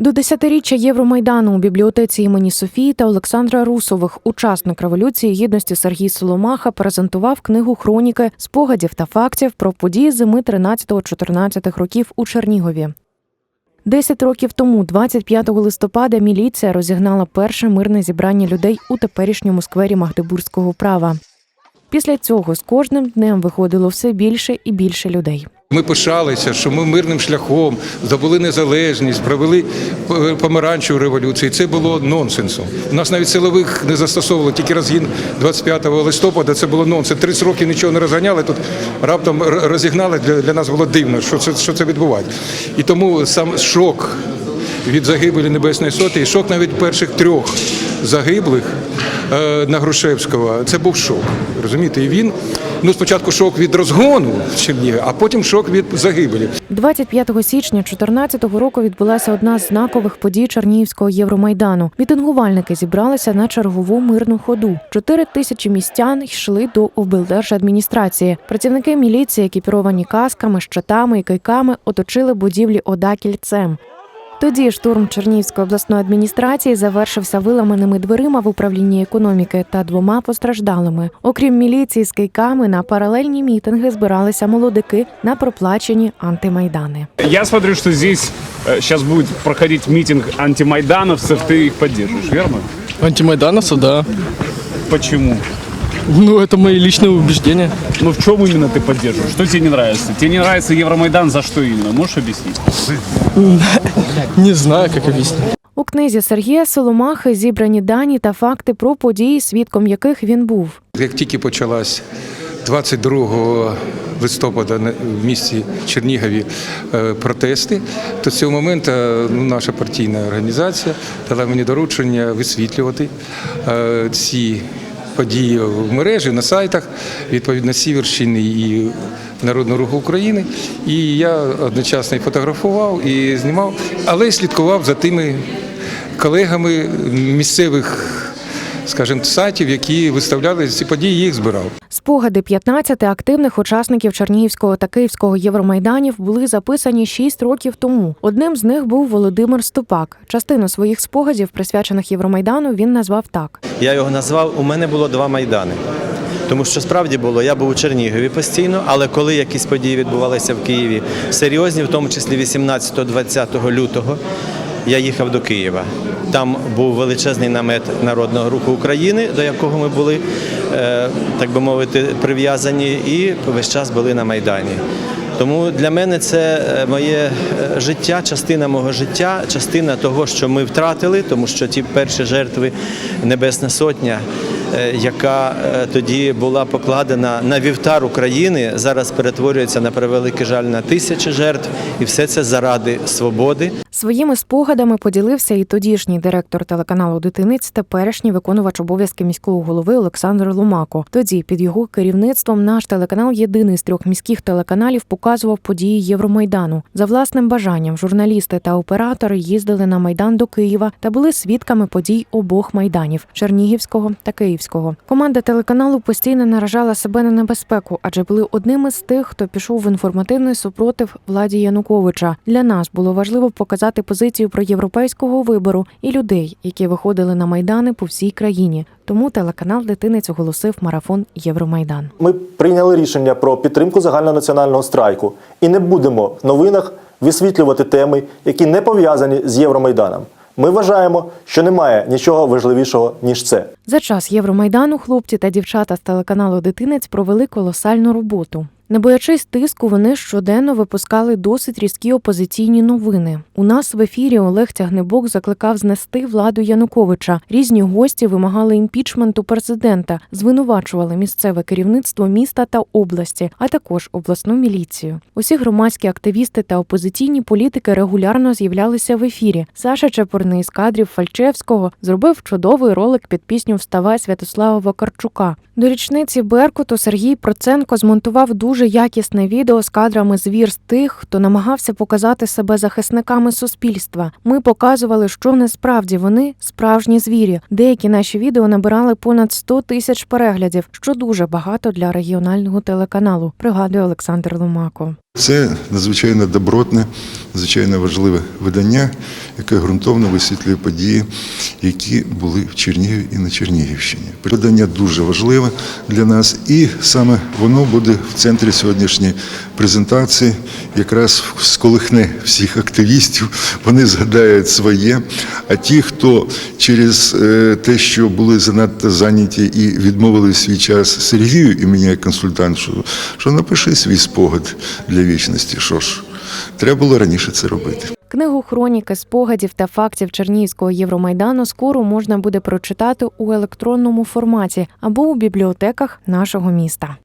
До десятиріччя Євромайдану у бібліотеці імені Софії та Олександра Русових учасник революції гідності Сергій Соломаха презентував книгу хроніки спогадів та фактів про події зими 13-14 років у Чернігові. Десять років тому, 25 листопада, міліція розігнала перше мирне зібрання людей у теперішньому сквері Магдебурзького права. Після цього з кожним днем виходило все більше і більше людей. Ми пишалися, що ми мирним шляхом здобули незалежність, провели е, помаранчеву революцію. Це було нонсенсом. У нас навіть силових не застосовували, тільки розгін 25 листопада. Це було нонсенс. 30 років нічого не розганяли. Тут раптом розігнали. Для, для нас було дивно, що це, що це відбувається. І тому сам шок від загибелі Небесної Сотні, і шок навіть перших трьох загиблих е, на Грушевського. Це був шок. Розумієте? І він ну спочатку шок від розгону в Чернігові, а потім шок від загибелі. 25 січня 2014 року відбулася одна з знакових подій Чернігівського Євромайдану. Мітингувальники зібралися на чергову мирну ходу. Чотири тисячі містян йшли до облдержадміністрації. Працівники міліції, екіпіровані касками, щитами і кийками, оточили будівлі ОДА кільцем. Тоді штурм Чернігівської обласної адміністрації завершився виламаними дверима в управлінні економіки та двома постраждалими. Окрім міліції з кийками, на паралельні мітинги збиралися молодики на проплачені антимайдани. Я смотрю, что здесь сейчас будет проходить митинг антимайдановцев, ты их поддерживаешь, верно? Антимайдановцев, да. Почему? Ну, это мои личные убеждения. Ну в чем именно ты поддерживаешь? Что тебе не нравится? Тебе не нравится Евромайдан за что именно? Можешь объяснить? Не знаю, как объяснить. У книзі Сергія Соломахи зібрані дані та факти про події, свідком яких він був. Як тільки почалась 22 листопада на- в місті Чернігові е, протести, то з цього моменту ну, наша партійна організація дала мені доручення висвітлювати е, ці події в мережі на сайтах, відповідно Сіверщини і Народного руху України. І я одночасно і фотографував, і знімав, але слідкував за тими колегами місцевих скажімо, сайтів, які виставляли ці події, їх збирав. Спогади 15 активних учасників Чернігівського та Київського Євромайданів були записані 6 років тому. Одним з них був Володимир Ступак. Частину своїх спогадів, присвячених Євромайдану, він назвав так. Я його назвав У мене було два майдани. Тому що справді було, я був у Чернігові постійно, але коли якісь події відбувалися в Києві, серйозні, в тому числі 18-20 лютого, я їхав до Києва. Там був величезний намет Народного руху України, до якого ми були, е, так би мовити, прив'язані, і весь час були на Майдані. Тому для мене це е, моє е, життя, частина мого життя, частина того, що ми втратили, тому що ті перші жертви Небесна Сотня, яка тоді була покладена на вівтар України, зараз перетворюється на превеликий жаль на тисячі жертв, і все це заради свободи. Своїми спогадами поділився і тодішній директор телеканалу Дитинець, теперішній виконувач обов'язки міського голови Олександр Ломако. Тоді під його керівництвом наш телеканал, єдиний з трьох міських телеканалів, показував події Євромайдану. За власним бажанням журналісти та оператори їздили на майдан до Києва та були свідками подій обох майданів Чернігівського та Київського. Команда телеканалу постійно наражала себе на небезпеку, адже були одними з тих, хто пішов в інформативний супротив владі Януковича. Для нас було важливо показати позицію про європейського вибору і людей, які виходили на майдани по всій країні. Тому телеканал Дитинець оголосив марафон Євромайдан. Ми прийняли рішення про підтримку загальнонаціонального страйку і не будемо в новинах висвітлювати теми, які не пов'язані з Євромайданом. Ми вважаємо, що немає нічого важливішого ніж це. За час Євромайдану хлопці та дівчата з телеканалу Дитинець провели колосальну роботу. Не боячись тиску, вони щоденно випускали досить різкі опозиційні новини. У нас в ефірі Олег Тягнебок закликав знести владу Януковича. Різні гості вимагали імпічменту президента, звинувачували місцеве керівництво міста та області, а також обласну міліцію. Усі громадські активісти та опозиційні політики регулярно з'являлися в ефірі. Саша Чепурний з кадрів Фальчевського зробив чудовий ролик під пісню Вставай Святослава Вакарчука. До річниці Беркуту Сергій Проценко змонтував дуже якісне відео з кадрами звірств тих, хто намагався показати себе захисниками суспільства. Ми показували, що насправді вони справжні звірі. Деякі наші відео набирали понад 100 тисяч переглядів, що дуже багато для регіонального телеканалу. Пригадує Олександр Ломако. Це надзвичайно добротне, надзвичайно важливе видання, яке ґрунтовно висвітлює події, які були в Чернігові і на Чернігівщині. Видання дуже важливе для нас, і саме воно буде в центрі сьогоднішньої презентації, якраз сколихне всіх активістів. Вони згадають своє. А ті, хто через е, те, що були занадто зайняті і відмовили свій час Сергію і мені як консультанту, що напиши свій спогад для вічності. Що ж, треба було раніше це робити. Книгу хроніки, спогадів та фактів Чернігівського Євромайдану скоро можна буде прочитати у електронному форматі або у бібліотеках нашого міста.